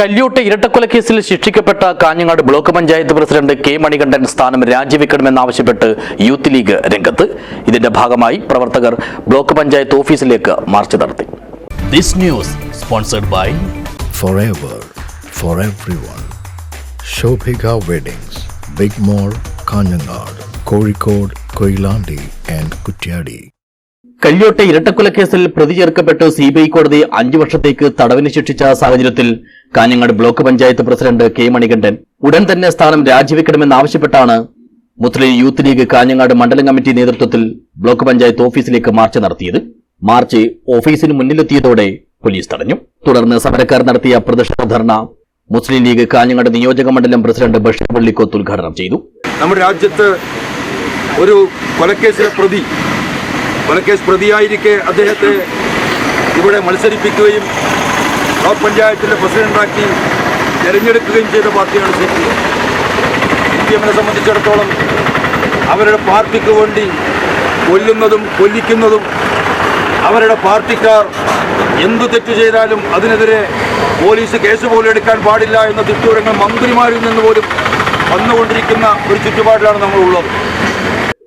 കല്യോട്ട് ഇരട്ടക്കൊലക്കേസിൽ ശിക്ഷിക്കപ്പെട്ട Kanhangad block panchayat president K Manikandan സ്ഥാനം രാജിവെക്കണമെന്നാവശ്യപ്പെട്ട് യൂത്ത് ലീഗ് രംഗത്ത്. ഇതിന്റെ ഭാഗമായി പ്രവർത്തകർ ബ്ലോക്ക് പഞ്ചായത്ത് ഓഫീസിലേക്ക് മാർച്ച് നടത്തി. This news sponsored by Kozhikode, Koilandi and Kutyadi. കല്യോട്ടെ ഇരട്ടക്കൊലക്കേസിൽ പ്രതി ചേർക്കപ്പെട്ട് സി ബി ഐ കോടതി അഞ്ചു വർഷത്തേക്ക് തടവിന് ശിക്ഷിച്ച സാഹചര്യത്തിൽ Kanhangad block panchayat president K Manikandan ഉടൻ തന്നെ സ്ഥാനം രാജിവെക്കണമെന്നാവശ്യപ്പെട്ടാണ് മുസ്ലിം യൂത്ത് ലീഗ് കാഞ്ഞങ്ങാട് മണ്ഡലം കമ്മിറ്റി നേതൃത്വത്തിൽ ബ്ലോക്ക് പഞ്ചായത്ത് ഓഫീസിലേക്ക് മാർച്ച് നടത്തിയത്. മാർച്ച് ഓഫീസിന് മുന്നിലെത്തിയതോടെ പോലീസ് തടഞ്ഞു. തുടർന്ന് സമരക്കാർ നടത്തിയ പ്രതിഷേധ ധർണ മുസ്ലിം ലീഗ് കാഞ്ഞങ്ങാട് നിയോജക മണ്ഡലം പ്രസിഡന്റ് ബഷീർ പള്ളിക്കോത്ത് ഉദ്ഘാടനം ചെയ്തു. നമ്മുടെ രാജ്യത്ത് ഒരു കൊലക്കേസിലെ പ്രതി കൊലക്കേസ് പ്രതിയായിരിക്കെ അദ്ദേഹത്തെ ഇവിടെ മത്സരിപ്പിക്കുകയും ബ്ലോക്ക് പഞ്ചായത്തിന്റെ പ്രസിഡന്റാക്കി തിരഞ്ഞെടുക്കുകയും ചെയ്ത പാർട്ടിയാണ് സി പി എം. സി എമ്മിനെ സംബന്ധിച്ചിടത്തോളം അവരുടെ പാർട്ടിക്ക് വേണ്ടി കൊല്ലുന്നതും കൊല്ലിക്കുന്നതും അവരുടെ പാർട്ടിക്കാർ എന്തു തെറ്റ് ചെയ്താലും അതിനെതിരെ പോലീസ് കേസ് പോലും എടുക്കാൻ പാടില്ല എന്ന തിട്ടൂരങ്ങൾ മന്ത്രിമാരിൽ നിന്ന് പോലും വന്നുകൊണ്ടിരിക്കുന്ന ഒരു ചുറ്റുപാടിലാണ് നമ്മളുള്ളത്.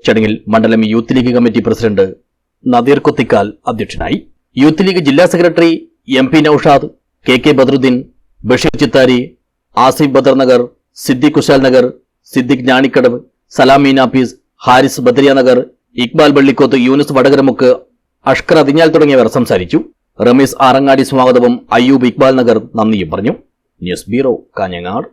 ചടങ്ങിൽ മണ്ഡലം youth league committee president Nadeer Kothikkal അധ്യക്ഷനായി. യൂത്ത് ലീഗ് ജില്ലാ secretary M P Noushad K K Badaruddin Basheer Chithari Asif Badar Nagar Siddique Kushal Nagar Siddique Njanikkadavu Salameen Afees Haris Badariya Nagar Iqbal Ballikoth Younis Vadakaramukku Ashkar Athinjal തുടങ്ങിയവർ സംസാരിച്ചു. റമീസ് ആറങ്ങാടി സ്വാഗതവും അയ്യൂബ് ഇക്ബാൽ നഗർ നന്ദിയും പറഞ്ഞു. News bureau Kanhangad.